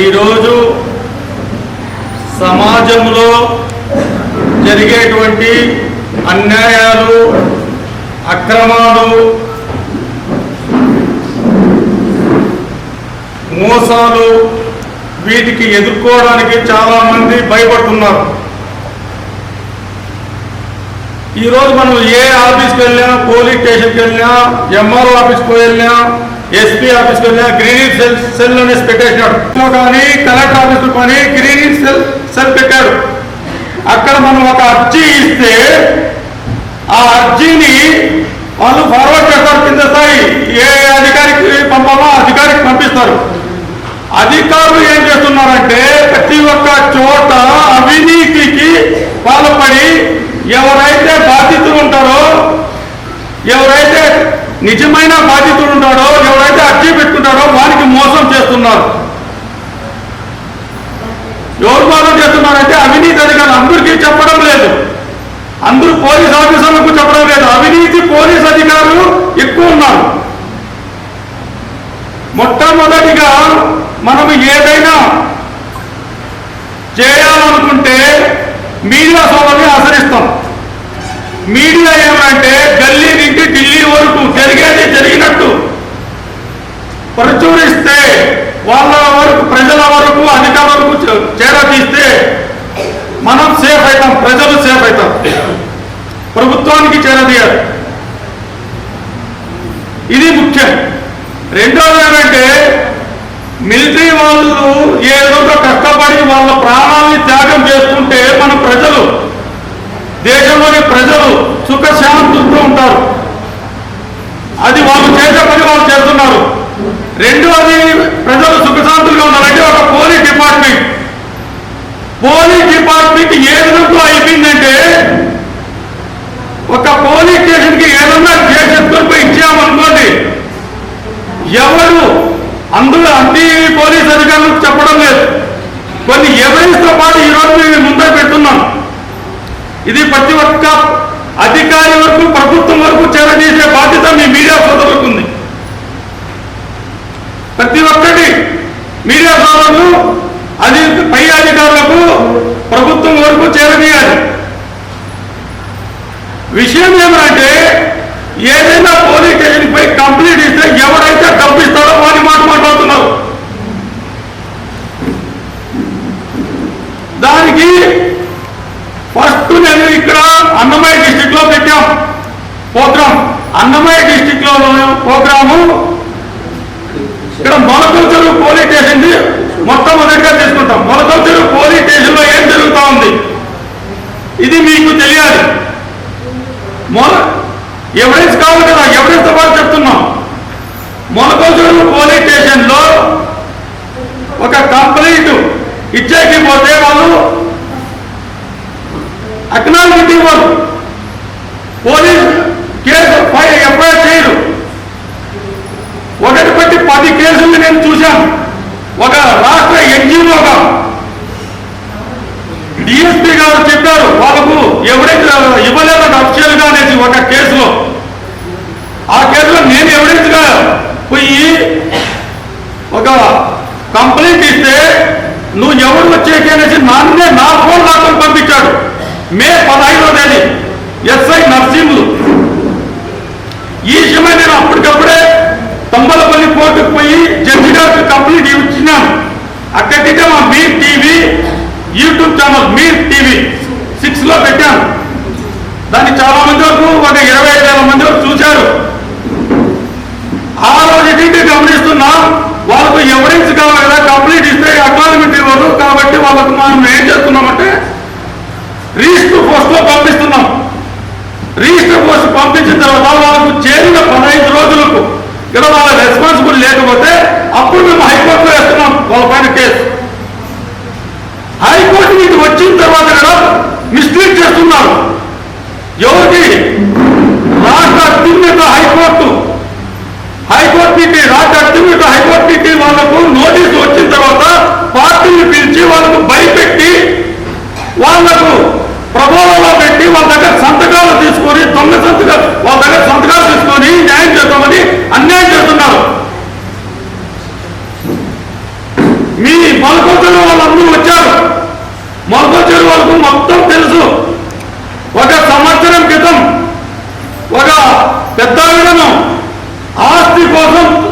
ఈరోజు సమాజంలో జరిగేటువంటి అన్యాయాలు అక్రమాలు మోసాలు వీటికి ఎదుర్కోవడానికి చాలామంది భయపడుతున్నారు. ఈరోజు మనం ఏ ఆఫీస్కి వెళ్ళినా పోలీస్ స్టేషన్కి వెళ్ళినా ఎంఆర్ఓ ఆఫీస్కి వెళ్ళినా ఎస్పీ ఆఫీస్కి వెళ్ళినా గ్రీనింగ్ సెల్ సెల్ అనేసి పెట్టేసినాడు. కానీ కలెక్టర్ ఆఫీస్లో కానీ గ్రీనింగ్ సెల్ సెల్ పెట్టాడు. అక్కడ మనం ఒక అర్జీ ఇస్తే ఆ అర్జీని వాళ్ళు ఫార్వర్డ్ చేస్తారు కింద స్థాయి. ఏ అధికారికి పంపాలో అధికారికి పంపిస్తారు. అధికారులు ఏం చేస్తున్నారంటే ప్రతి ఒక్క చోట అవినీతికి పాల్పడి ఎవరైతే బాధితులు ఉంటారో ఎవరైతే నిజమైన బాధితుడు ఉంటాడో ఎవరైతే అర్జీ పెట్టుకున్నాడో వారికి మోసం చేస్తున్నారు. ఎవరు మోసం చేస్తున్నారంటే అవినీతి అధికారులు. అందరికీ చెప్పడం లేదు. అందరూ పోలీస్ ఆఫీసర్లకు చెప్పడం లేదు. అవినీతి పోలీస్ అధికారులు ఎక్కువ ఉన్నారు. మొట్టమొదటిగా మనం ఏదైనా చేయాలనుకుంటే మీడియా సోదరిని ఆచరిస్తాం మీడియా ఏమంటే గల్లీ నుంచి ఢిల్లీ వరకు జరిగేది జరిగినట్టు. ప్రచురిస్తే వాళ్ళ వరకు ప్రజల వరకు అధికారుల వరకు చే- చేరదీస్తే మనం సేఫ్ అవుతాం ప్రజలు సేఫ్ అవుతాం. ప్రభుత్వానికి చేరదీయాలి ఇది ముఖ్యం. రెండోది ఏమంటే మిలిటరీ వాళ్ళు ఏదో ఒక కష్టపడి వాళ్ళ ప్రాణాలని త్యాగం చేస్తుంటే మన ప్రజలు దేశంలోని ప్రజలు సుఖశాంతులతో ఉంటారు. అది వాళ్ళు చేసే పని వాళ్ళు చేస్తున్నారు. రెండోది ప్రజలు సుఖశాంతులుగా ఉన్నారంటే ఒక పోలీస్ డిపార్ట్మెంట్. పోలీస్ డిపార్ట్మెంట్ ఏ విధంగా అయిపోయిందంటే ఒక పోలీస్ స్టేషన్కి ఏదన్నా చేసే పోయి ఇచ్చామనుకోండి ఎవరు అందులో అన్ని పోలీస్ అధికారులకు చెప్పడం లేదు. కొన్ని ఎవరితో పాటు ఈరోజు మేము ముందే పెడుతున్నాం. ఇది ప్రతి ఒక్క అధికారి వరకు ప్రభుత్వం వరకు చేరదీసే బాధ్యత మీ మీడియా సోదరులకు ఉంది. ప్రతి ఒక్కటి మీడియా సోదరులు అది పై అధికారులకు ప్రభుత్వం వరకు చేరదీయాలి విషయం ఏమంటే ఏదైనా పోలీస్ స్టేషన్ పై కంప్లీట్ ఇస్తే ఎవరైతే డబ్బు ఇస్తారో వారి మాట మాట్లాడుతున్నారు. దానికి ఫస్ట్ నేను ఇక్కడ అన్నమయ్య డిస్టిక్లో పెట్టాం. ప్రోగ్రామ్ అన్నమయ్య డిస్టిక్లో ప్రోగ్రాము ఇక్కడ మొలకల చెరువు పోలీస్ స్టేషన్ మొట్టమొదటిగా తీసుకుంటాం. మొలకల చెరువు పోలీస్ స్టేషన్లో ఏం జరుగుతా ఉంది? ఇది మీకు తెలియాలి. మొల ఎవిడెన్స్ కావాలి కదా ఎవిడెన్స్తో పాటు చెప్తున్నాం. మొలకొంచూరు పోలీస్ స్టేషన్లో ఒక కంప్లైంట్ ఇచ్చేకి పోతే వాళ్ళు అక్నాలజీ ఇవ్వరు పోలీస్ కేసు పై ఎఫ్ఐఆర్ చేయరు. ఒకటి బట్టి పది కేసులు నేను చూశాను ఒక రాష్ట్ర ఎన్జిఓగా డిఎస్పీ గారు చెప్పారు వాళ్ళకు ఎవరైతే ఇవ్వలేదు అఫిషియల్గా అనేసి ఒక కేసులో. ఆ కేసులో నేను ఎవిడెన్స్గా పోయి ఒక కంప్లైంట్ ఇస్తే నువ్వు ఎవరు వచ్చేకి అనేసి నాన్నే నా ఫోన్ లాక్కొని పంపించాడు మే పదహైదో తేదీ ఎస్ఐ నర్సింహులు. ఈ విషయమై నేను అప్పటికప్పుడే తంబలపల్లి కోర్టుకు పోయి జడ్జి గారికి కంప్లీట్ ఇచ్చినాను. అక్కడికే మా Mir TV YouTube channel Mir TV సిక్స్లో పెట్టాను. దాన్ని చాలా మంది వరకు ఒక ఇరవై ఐదు వేల మంది వరకు చూశారు. ఆ రోజు ఏంటి గమనిస్తున్నా వాళ్ళకు ఎవిడెన్స్ కావాలి కదా కంప్లీట్ ఇస్తే అక్నాలజ్మెంట్ ఇవ్వరు. కాబట్టి వాళ్ళకు మనం ఏం చేస్తున్నామంటే రిజిస్టర్ పోస్ట్ పంపిస్తున్నాం. రిజిస్టర్ పోస్ట్ పంపించిన తర్వాత వాళ్ళకు చేరిన పదహైదు రోజులకు ఇక్కడ వాళ్ళ రెస్పాన్సిబుల్ లేకపోతే అప్పుడు మేము హైకోర్టులో వేస్తున్నాం వాళ్ళ పైన కేసు. హైకోర్టు మీకు వచ్చిన తర్వాత కూడా మిస్ట్రీట్ చేస్తున్నారు. ఎవరికి? రాష్ట్ర అత్యున్నత హైకోర్టు. హైకోర్టు నుండి రాష్ట్ర అత్యున్నత హైకోర్టు వాళ్ళకు నోటీసు వచ్చిన తర్వాత పార్టీని పిలిచి వాళ్ళకు భయపెట్టి వాళ్ళకు ప్రభుత్వంలో పెట్టి వాళ్ళ దగ్గర సంతకాలు తీసుకొని దొంగ సంతకాలు వాళ్ళ దగ్గర సంతకాలు తీసుకొని న్యాయం చేద్దామని అన్యాయం చేస్తున్నారు. మీ మొలకొచ్చిన వాళ్ళందరూ వచ్చారు. మొలకొచ్చిన వాళ్ళకు మొత్తం తెలుసు. ఒక సంవత్సరం క్రితం ఒక పెద్ద ఆస్తి కోసం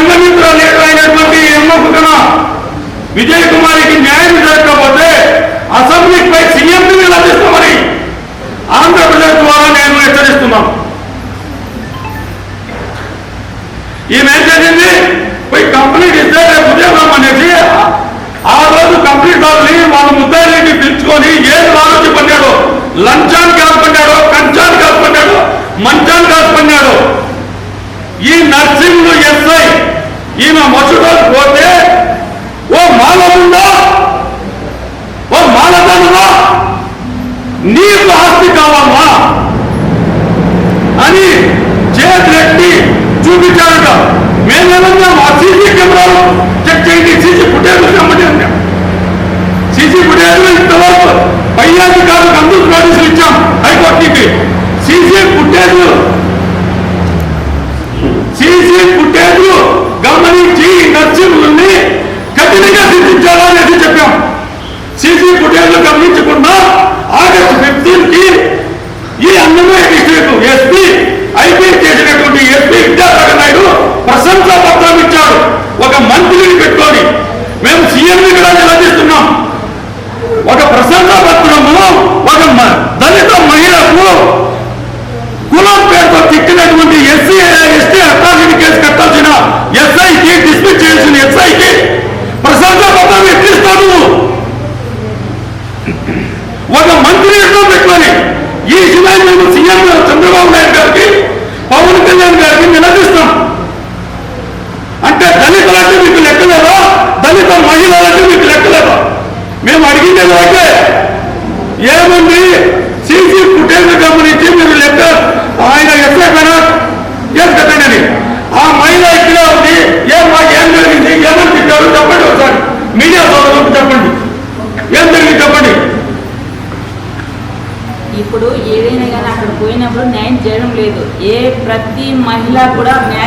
రంగమిత్ర నేత అయినటువంటి ఎన్నుకున్న విజయ్ కుమార్కి న్యాయం జరగకపోతే అసెంబ్లీపై సీఎంని నిలదీస్తామని ఆంధ్రప్రదేశ్ ద్వారా నేను హెచ్చరిస్తున్నాను. ఈమె ఏం చేసింది పోయి కంప్లీట్ ఇస్తే రేపు ఉదయం అనేసి ఆ రోజు కంప్లీట్ వాళ్ళని వాళ్ళ ముద్దాయిని పిలుచుకొని ఏది ఆలోచి పడ్డాడో? లంచాన్ని కాదు పడ్డాడో కంచాన్ని కాదు పన్నాడు మంచాన్ని కాదు పన్నాడు ఈ నర్సింగ్ ఎస్ఐ ఈయన మసుడో పోతే ఓ మానవుడా ఓ మానవుడా నీకు ఆస్తి కావమ్మా అని చేతి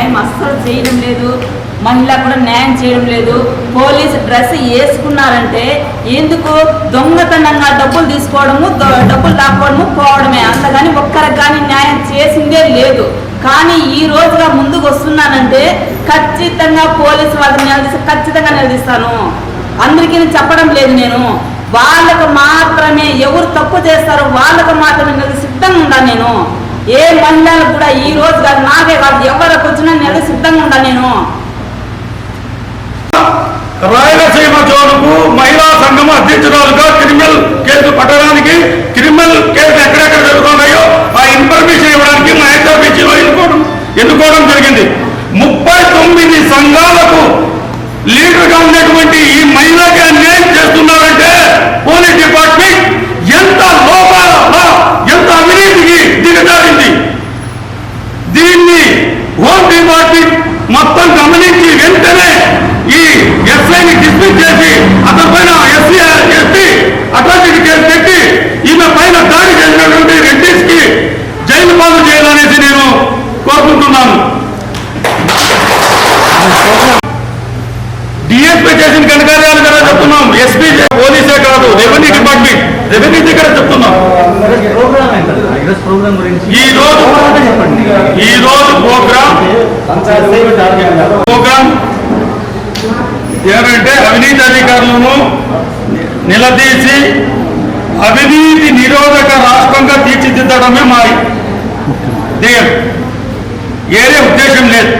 న్యాయం అస్సలు చేయడం లేదు. మహిళ కూడా న్యాయం చేయడం లేదు. పోలీస్ డ్రెస్ వేసుకున్నారంటే ఎందుకు దొంగతనంగా డబ్బులు తీసుకోవడము డబ్బులు దాక్కోవడము పోవడమే. అంతగాని ఒక్కరికి కానీ న్యాయం చేసిందే లేదు. కానీ ఈ రోజుగా ముందుకు వస్తున్నానంటే ఖచ్చితంగా పోలీసు వాళ్ళని నిలదీస్తా ఖచ్చితంగా నిలదీస్తాను. అందరికీ చెప్పడం లేదు నేను. వాళ్ళకు మాత్రమే ఎవరు తప్పు చేస్తారో వాళ్ళకు మాత్రమే సిద్ధంగా ఉన్నాను నేను. ఏ మహిళలు కూడా ఈ రోజు కాదు నాకే కాదు ఎవరికి వచ్చినా నేను సిద్ధంగా ఉండా నేను. రాయలసీమ జోన్కు మహిళా సంఘం అధ్యక్షురాలుగా క్రిమినల్ కేసు పట్టడానికి క్రిమినల్ కేసు ఎక్కడెక్కడ జరుగుతున్నాయో ఆ ఇన్ఫర్మేషన్ ఇవ్వడానికి మా హైదరాబాద్ ఎన్నుకోవడం ఎన్నుకోవడం జరిగింది. ఏమంటే అవినీతి అధికారులను నిలదీసి అవినీతి నిరోధక రాష్ట్రంగా తీర్చిదిద్దడమే మా ధ్యేయం ఏదే ఉద్దేశం లేదు.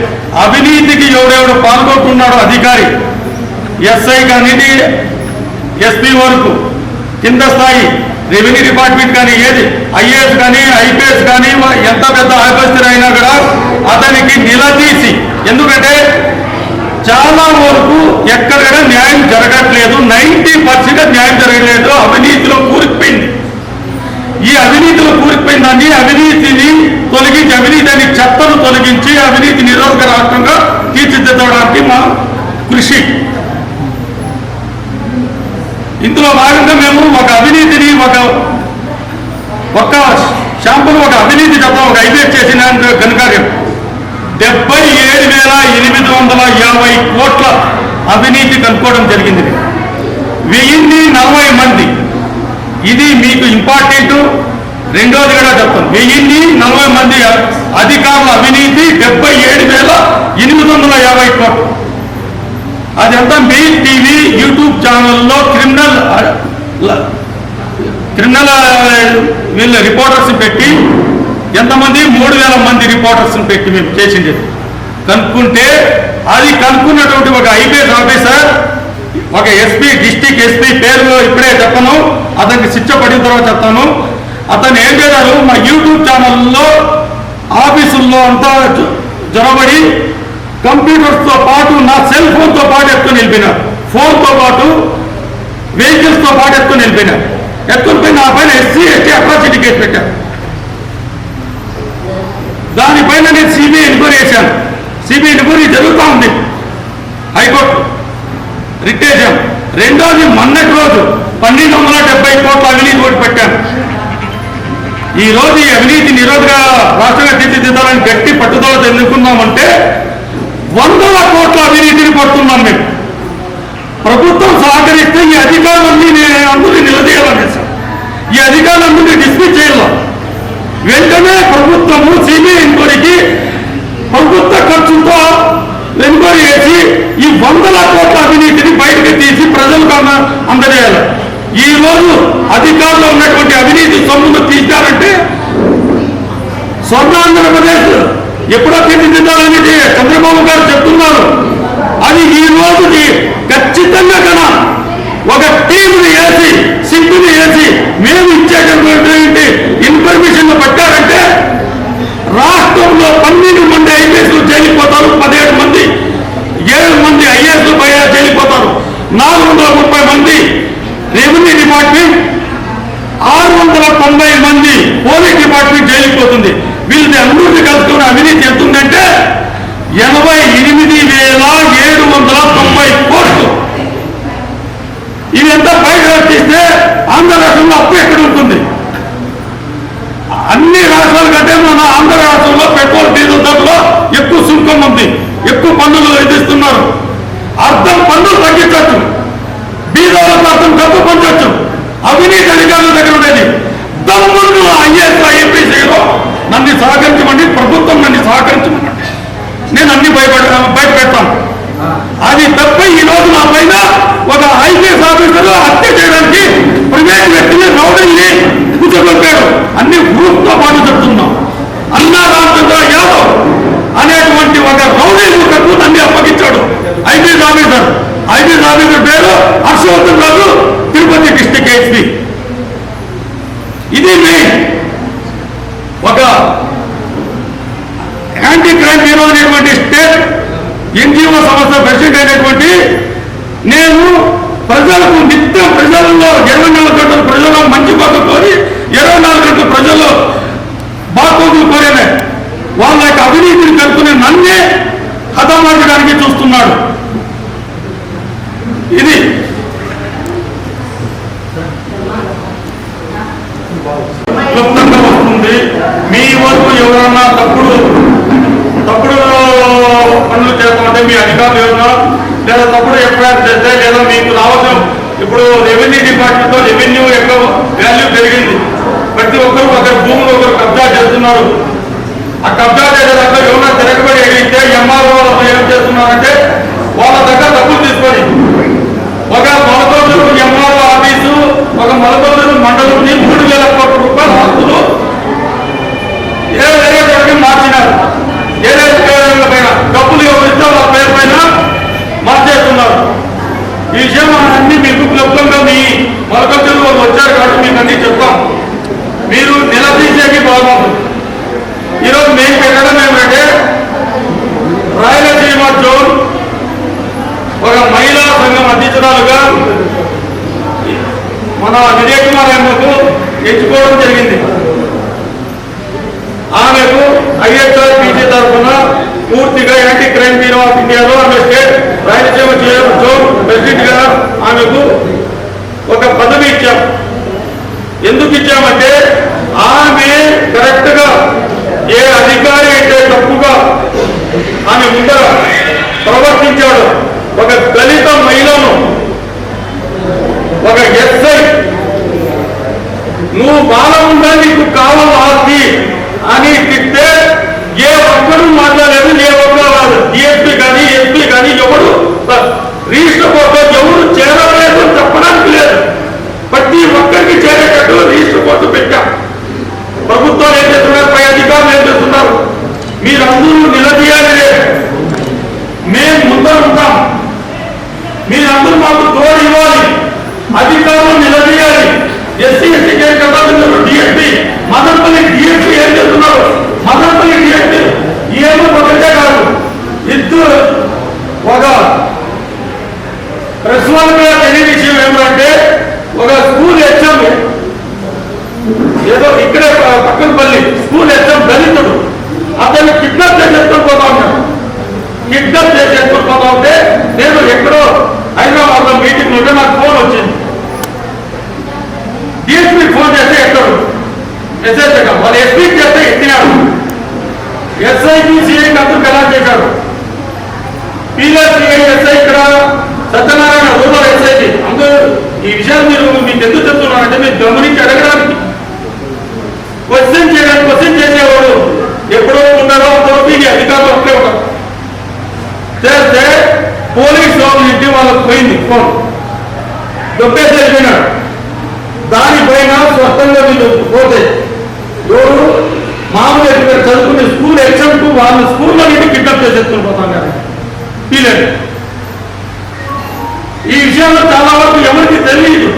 అవినీతికి ఎవడెవడు పాల్గొంటున్నాడో అధికారి ఎస్ఐ కానీ ఎస్పీ వరకు కింద స్థాయి రెవెన్యూ డిపార్ట్మెంట్ కానీ ఏది ఐఏఎస్ కానీ ఐపీఎస్ కానీ ఎంత పెద్ద ఆఫీసర్ అయినా కూడా అతనికి నిలదీసి ఎందుకంటే చాలా వరకు ఎక్కడ న్యాయం జరగట్లేదు. నైంటీ పర్సెంట్ న్యాయం జరగలేదు అవినీతిలో కూరుకుపోయింది. ఈ అవినీతిలో కూరుకుపోయిన దాన్ని అవినీతిని తొలగించి అవినీతి అనే చెత్తను తొలగించి అవినీతి నిరోధక రాష్ట్రంగా తీర్చిదిద్దడానికి మా కృషి. ఇందులో భాగంగా మేము ఒక అవినీతిని ఒక ఒక శాంపుల్ ఒక అవినీతి డబ్బా ఒక ఐపీఎస్ చేసిన ఘనకార్యం డెబ్బై ఏడు వేల ఎనిమిది వందల యాభై కోట్ల అవినీతి కనుక్కోవడం జరిగింది. వెయ్యిన్ని నలభై మంది. ఇది మీకు ఇంపార్టెంట్. రెండోది కూడా చెప్తాను. వెయ్యిన్ని నలభై మంది అధికారుల అవినీతి డెబ్బై ఏడు వేల ఎనిమిది వందల యాభై కోట్లు. అదంతా మెయిన్ టీవీ యూట్యూబ్ ఛానల్లో క్రిమినల్ క్రిమినల్ వీళ్ళ రిపోర్టర్స్ పెట్టి ఎంతమంది మూడు వేల మంది రిపోర్టర్స్ని పెట్టి మేము చేసింది. కనుక్కుంటే అది కనుక్కున్నటువంటి ఒక ఐపీఎస్ ఆఫీసర్ ఒక ఎస్పీ డిస్టిక్ ఎస్పీ పేరు ఇప్పుడే చెప్పను అతనికి శిక్ష పడిన తర్వాత చెప్తాను. అతను ఏం చేశారు? మా యూట్యూబ్ ఛానల్లో ఆఫీసుల్లో అంతా జొరబడి కంప్యూటర్స్తో పాటు నా సెల్ ఫోన్తో పాటు ఎత్తుకొని వెళ్ళిపోయినారు ఫోన్తో పాటు వెహికల్స్తో పాటు ఎత్తుకొని వెళ్ళిపోయినారు ఎత్తుకొని పోయి నా పైన ఎస్సీ ఎస్టీ అట్రాసిటీ కేసు పెట్టారు దానిపైన నేను సిబిఐ ఎంక్వైరీ చేశాను. సిబిఐ ఎంక్వైరీ జరుగుతూ ఉంది. హైకోర్టు రిట్ రెండోది మొన్నటి రోజు పన్నెండు వందల డెబ్బై కోట్ల అవినీతి ఓటు పెట్టాను. ఈ రోజు ఈ అవినీతి నిరోధక రాష్ట్రంగా తీర్చిదిద్దాలని గట్టి పట్టుదలతో ఎన్నుకున్నామంటే పడుతున్నాం మేము ప్రభుత్వం సహకరిస్తే ఈ అధికారులన్నీ నేను అందరినీ నిలదీయాలనేసి ఈ అధికారులందరినీ డిస్మిస్ చేయాలి వెంటనే ప్రభుత్వము సిబిఐ ఎంక్వైరీకి ప్రభుత్వ ఖర్చుతో ఎంక్వైరీ చేసి ఈ వందల కోట్ల అవినీతిని బయటకు తీసి ప్రజలకు అందజేయాలి. ఈ రోజు అధికారంలో ఉన్నటువంటి అవినీతి సొమ్మును తీశారంటే స్వర్ణ ఆంధ్రప్రదేశ్ ఎప్పుడో తీర్చిదిద్దాలనేది చంద్రబాబు గారు చెప్తున్నారు. అది ఈ రోజుకి ఖచ్చితంగా కదా ఒక టీంని వేసి సిగ్గుని వేసి మేము ఇచ్చేటటువంటి ఇన్ఫర్మేషన్ పట్టారంటే రాష్ట్రంలో పన్నెండు మంది ఐపీఎస్లు జైలిపోతారు పదిహేడు మంది. ఏడు మంది ఐఏఎస్లు పై జైలిపోతారు నాలుగు వందల ముప్పై మంది రెవెన్యూ డిపార్ట్మెంట్ ఆరు వందల తొంభై మంది పోలీస్ డిపార్ట్మెంట్ జైలిపోతుంది వీళ్ళని అందరినీ కలుసుకుని అవినీతి చెప్తుందంటే ఎనభై ఎనిమిది వేల ఏడు వందల తొంభై కోట్లు. ఇదంతా బయట వచ్చేస్తే ఆంధ్ర రాష్ట్రంలో అప్పు ఎక్కడ ఉంటుంది? అన్ని రాష్ట్రాల కంటే మన ఆంధ్ర రాష్ట్రంలో పెట్రోల్ డీజిల్ ధరలో ఎక్కువ సుంకం ఉంది. ఎక్కువ పన్నులు విధిస్తున్నారు. అర్థం పన్నులు తగ్గించవచ్చు. బీదోళ్ళకు అర్థం తప్పు పంచవచ్చు. అవినీతి అధికారుల దగ్గర ఉండేది. దమ్మును ఐఏఎస్ ఐపీసీలో నన్ను సహకరించమండి ప్రభుత్వం నన్ను సహకరించమండి. నేను అన్ని భయపడ బయట పెడతాను అది తప్ప ఈ రోజు నా పైన ఒక ఐపీఎస్ ఆఫీసర్ హత్య చేయడానికి ప్రైవేట్ వ్యక్తిని రౌడీని కూర్చోబెట్టాడు అన్ని గ్రూప్తో పాటు చెప్తున్నాం అన్నా రామచంద్ర యాదవ్ అనేటువంటి ఒక రౌడీ ముఖకు నన్ను అప్పగించాడు IPS officer IPS crime bureau అనేటువంటి స్టేట్ ఎన్జిఓ సంస్థ ప్రెసిడెంట్ అయినటువంటి నేను ప్రజలకు నిత్యం ప్రజల్లో ఇరవై నాలుగు గంటలు ప్రజల్లో మంచి కోసం కోరి ఇరవై నాలుగు గంటలు ప్రజల్లో బాగోగులు కోరేనే వాళ్ళ యొక్క అవినీతిని కలుపుకుని నన్నే ఉన్నాడు ఇది. క్లుప్తంగా వస్తుంది. మీ వరకు ఎవరన్నా తప్పుడు తప్పుడు పనులు చేస్తామంటే మీ అధికారులు ఎవరన్నా లేదా తప్పుడు ఎఫ్ఐఆర్ చేస్తే లేదా మీకు రావచ్చు ఇప్పుడు రెవెన్యూ డిపార్ట్మెంట్తో రెవెన్యూ యొక్క వాల్యూ పెరిగింది. ప్రతి ఒక్కరు ఒకరి భూములు ఒకరు కబ్జా చేస్తున్నారు. ఆ కబ్జా చేసేదాకా ఎవరైనా తిరగబడి అడిగితే ఎంఆర్ఓ ఏం చేస్తున్నారంటే వాళ్ళ దగ్గర డబ్బులు తీసుకొని ఒక మొలకొండూరు ఎంఆర్ఓ ఆఫీసు ఒక మొలకొండూరు మండలం మూడు వేల కోట్ల రూపాయల ఆస్తులు ఏ జరిగే మార్చినారు ఏదే పేర్ల పైన డబ్బులు ఎవరిస్తే వాళ్ళ పేరు పైన మార్చేస్తున్నారు ఈ విషయం అన్ని మీకు క్లుప్తంగా మీ మొలకొండూరు వాళ్ళు వచ్చారు కాబట్టి మీకు అన్ని చెప్తాం మీరు నిలదీసేకి బాగుంటుంది ఈరోజు మేము పెట్టడం ఏమంటే రాయలసీమ జోన్ ఒక మహిళా సంఘం అధ్యక్షురాలుగా మన విజయ్ కుమార్ అమ్మకు ఎంచుకోవడం జరిగింది ఆమెకు ఐఎస్ఆర్ పీసీ తరఫున పూర్తిగా యాంటీ క్రైమ్ బ్యూరో ఆఫ్ ఇండియాలో ఆమె స్టేట్ రాయలసీమ జోన్ ప్రెసిడెంట్గా ఆమెకు ఒక పదవి ఇచ్చాం ఎందుకు ఇచ్చామంటే ఆమె కరెక్ట్గా ఏ అధికారి అయితే తప్పుగా ఆమె ముందర ప్రవర్తించాడు ఒక దళిత మహిళను ఒక ఎస్ఐ. నువ్వు బాలముండా నీకు కావాలి ఆస్తి అని తిట్టే ఏ ఒక్కరు మాట్లాడలేదు ఏ ఒక్కరు రాదు డిఎస్పీ కానీ ఎస్పీ కానీ ఎవడు రిజిస్టర్ కోర్టు ఎవరు చేరలేదు అని చెప్పడానికి లేదు. ప్రతి ఒక్కరికి చేరేటట్టు రిజిస్టర్ కోర్టు పెట్టాం. ప్రభుత్వాలు ఏం చేస్తున్నారు? పై అధికారులు ఏం చేస్తున్నారు? మీరందరూ నిలదీయాలి మేము ముందర ఉంటాం మీరందరూ మాకు తోడు ఇవ్వాలి అధికారులు నిలదీయాలి ఎస్సీ ఎస్టీ కేసు చెప్పి డిఎస్పీ మదనపల్లి డిఎస్పీ ఏం చేస్తున్నారు? మదనపల్లి డిఎస్పీ ఏమో ఒకటే కాదు ఇద్దరు ఒక ప్రెస్ వాళ్ళ తెలియ విషయం ఏమంటే ఒక స్కూల్ హెచ్ఎం ఏదో ఇక్కడే పక్కన పల్లి స్కూల్ హెచ్ఎం దళితుడు. అతన్ని కిడ్నాప్ చేసేసుకొని పోతా ఉన్నాడు కిడ్నాప్ చేసేసుకొని పోతా ఉంటే నేను ఎక్కడో హైదరాబాద్లో మీటింగ్ ఉంటే నాకు ఫోన్ వచ్చింది డిఎస్పీ ఫోన్ చేస్తే ఎక్కడు మెసేజ్ పెట్టాం వాళ్ళు ఎస్పీ చేస్తే ఎత్తినాడు ఎస్ఐకి సిఐకి అందరూ ఎలా చేశారు. పీలర్ సిఐ ఎస్ఐ ఇక్కడ సత్యనారాయణ రూరల్ ఎస్ఐకి. అందరూ ఈ విషయాలు మీరు మీకు ఎందుకు చెప్తున్నారంటే మీరు గమనించి అడగడానికి. క్వశ్చన్ చేయడానికి క్వశ్చన్ చేసేవాడు ఎప్పుడో ఉన్నారో అంతవరకు ఈ అధికారులు ఒకటే ఒక చేస్తే పోలీస్ వాళ్ళ ఇంటి వాళ్ళకి పోయింది ఫోన్. దొబ్బేసేసినాడు దానిపైన స్వస్థంగా మీరు పోతే ఎవరు? మామూలు ఇక్కడ చదువుకునే స్కూల్ ఎగ్జామ్కు వాళ్ళ స్కూల్లో నుండి కిడ్నాప్ చేసేసుకుని పోతాం కదా. పీలేదు ఈ విషయంలో చాలా వరకు ఎవరికి తెలియదు.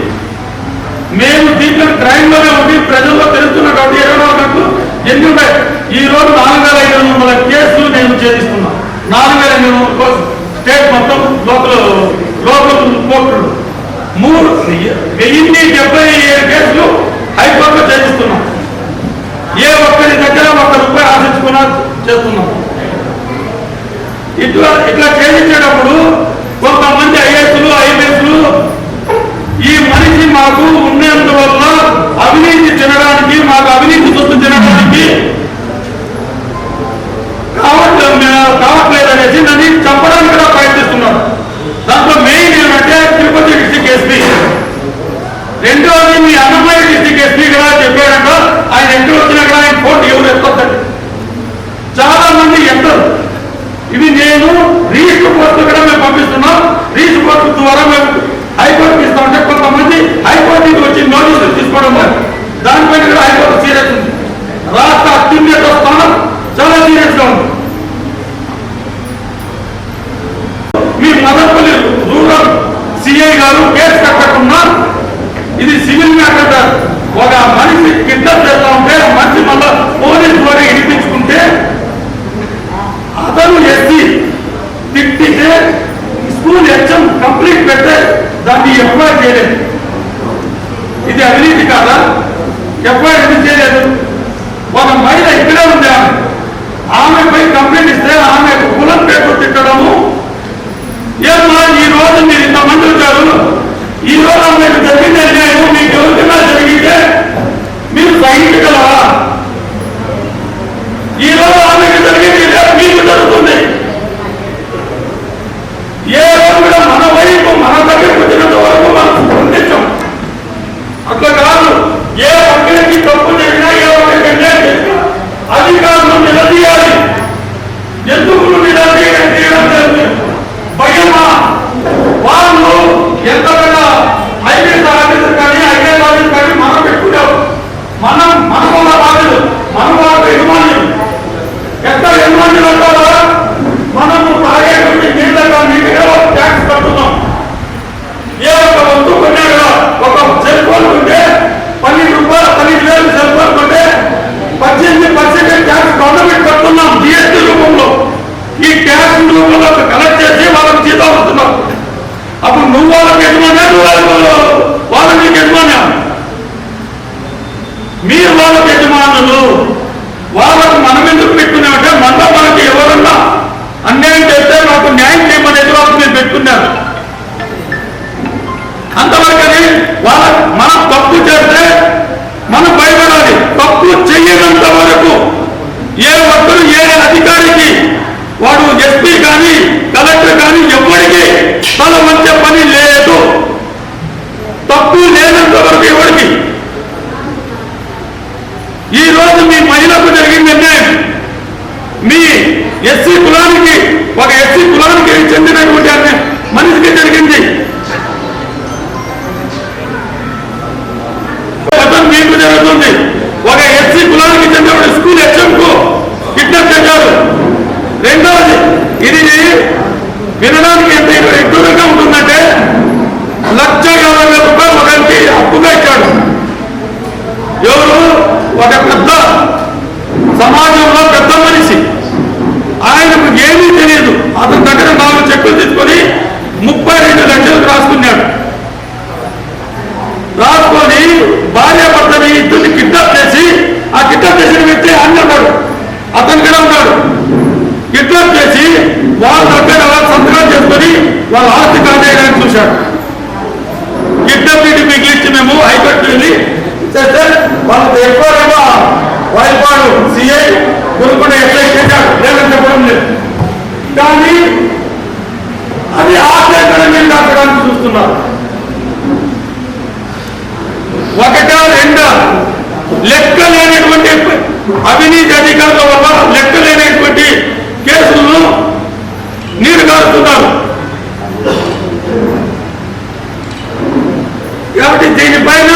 మేము దీంట్లో క్రైమ్లోనే ఉండి ప్రజల్లో తెలుస్తున్న కాబట్టి ఇరవై నాలుగు ఎన్ని ఉన్నాయి ఈ రోజు నాలుగు వేల ఐదు వందల కేసులు నేను ఛేదిస్తున్నాను నాలుగు వేల ఐదు వందల స్టేట్ మొత్తం లోకల్ లోకల్ కోర్టులు మూడు వెయ్యి డెబ్బై ఏడు కేసులు హైకోర్టులో ఛేదిస్తున్నాం. ఏ ఒక్కరి దగ్గర ఒక్క రూపాయి ఆశించుకున్నా చేస్తున్నాం. ఇట్లా ఇట్లా చేయించేటప్పుడు సిఐ గారు కేసు కట్టకుండా ఇది సివిల్ మ్యాటర్ ఒక మనిషి కిడ్నాప్ చేస్తా ఉంటే మనిషి మళ్ళా పోలీసు వారి ఇడిపించుకుంటే అతను ఎత్తి తిట్టితే స్కూల్ హెచ్ఎం కంప్లీట్ పెడితే దాన్ని ఎఫ్ఐఆర్ చేయలేదు. ఇది అవినీతి కాదా? ఎఫ్ఐఆర్ ఎందుకు చేయలేదు? ఒక మహిళ ఇక్కడే ఉంది ఆమె. ఆమెపై కంప్లీట్ ఇస్తే ఆమె కులం పేరు తిట్టడము ఏమ్మా ఈ రోజు మీరు ఇంతమంది వచ్చారు ఈ రోజు ఆమెకు జరిగిన అన్యాయం మీకు ఎవరికైనా జరిగితే మీరు సహించగలరా ఈ రోజు ఆమెకు జరిగింది రేపు మీకు జరుగుతుంది. ఏ రోజు కూడా మన వైపు మన దగ్గరకు వచ్చినంత వరకు మనం స్పందించం అట్లా కాదు ఏ ఒక్కరికి తప్పు చేసినా ఏ ఒక్కరికి అన్యాయం చేసినా అధికారులు నిలదీయాలి ఎందుకు నిలదీయడం తీయడం లేదు భయమా వాళ్ళు ఎంత పెద్ద ఐపీఎస్ ఆఫీసర్ కానీ ఐఏఎస్ ఆఫీసర్ కానీ మనం పెట్టుకున్నాం మనం మన వాళ్ళ బాధ్యులు మన వాళ్ళ యజమానులు ఎంత యజమానులు అంటారా మనము తాగేటువంటి నీళ్ళ కానీ ట్యాక్స్ కట్టున్నాం ఏ ఒక వస్తువు కొన్నా కదా ఒక సెల్ ఫోన్ కొంటే పన్నెండు రూపాయలు పన్నెండు వేలు సెల్ ఫోన్ కొంటే పద్దెనిమిది పర్సెంట్ ట్యాక్స్ గవర్నమెంట్ కడుతున్నాం జిఎస్టీ రూపంలో ఈ ట్యాక్స్ రూపంలో కలెక్ట్ చేసి అప్పుడు నువ్వు వాళ్ళకి యజమాని నువ్వు వాళ్ళకి నీకు యజమాని మీరు వాళ్ళకి యజమానులు. వాళ్ళకు మనం ఎందుకు పెట్టుకున్నామంటే మనలో మనకి ఎవరన్నా అన్యాయం చేస్తే మాకు న్యాయం చేయమని ఎదురు మీరు పెట్టుకున్నారు. అంతవరకని వాళ్ళ మనం తప్పు చేస్తే మనం భయపడాలి. తప్పు చెయ్యనంత వరకు ఏ ఒక్కరు ఏ అధికారికి వాడు ఎస్పీ కానీ కలెక్టర్ కానీ ఎవరికి తల వంచే పని లేదు. తప్పు లేనంత వరకు ఎవరికి ఈ రోజు మీ మహిళకు జరిగింది మీ ఎస్సీ కులానికి ఒక ఎస్సీ కులానికి చెందినటువంటి మనిషికి జరిగింది గతం మీకు జరుగుతుంది ఒక ఎస్సీ కులానికి చెందిన స్కూల్ హెచ్ఎం కు కిడ్నాప్ చేశారు రెండవది ఇది వినడానికి ఎంత ఎడ్డూరంగా ఉంటుందంటే లక్ష యాభై వేల రూపాయలు ఒకరికి అప్పుగా ఇచ్చాడు ఎవరు ఒక పెద్ద సమాజంలో పెద్ద మనిషి ఆయనకు ఏమీ తెలియదు అతని దగ్గర నాలుగు చెక్కులు తీసుకొని ముప్పై రెండు లక్షలకు రాసుకున్నాడు రాసుకొని భార్య భర్తని ఇద్దరిని కిడ్నాప్ చేసి ఆ కిడ్నాప్ చేసిన వ్యక్తి అన్న ఉన్నాడు అతను కూడా ఉన్నాడు కిడ్నాప్ చేసి వాళ్ళ దగ్గర సంతకం చేసుకొని వాళ్ళ ఆస్తి కాజేయడానికి చూశాడు కిడ్నాప్ నీటి మేము హైకోర్టు వెళ్ళి చేస్తే వాళ్ళకి ఎక్కువగా వైపాడు సిఐ గురుకున్న ఎట్లా చేశాడు లేదని చెప్పడం లేదు. కానీ అది ఆశ్చర్యకరం మేము దాచడానికి చూస్తున్నారు. ఒకట రెండ లెక్క లేనటువంటి అవినీతి అధికారుల వల్ల లెక్క లేనటువంటి కేసులను నీరు కారుతున్నారు కాబట్టి దీనిపైన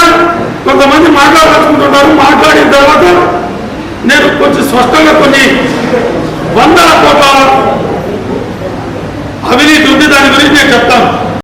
కొంతమంది మాట్లాడాలనుకుంటున్నారు. మాట్లాడిన తర్వాత నేను కొంచెం స్పష్టంగా కొన్ని వందల కోట్ల అవినీతి ఉంది. దాని గురించి నేను చెప్తాను.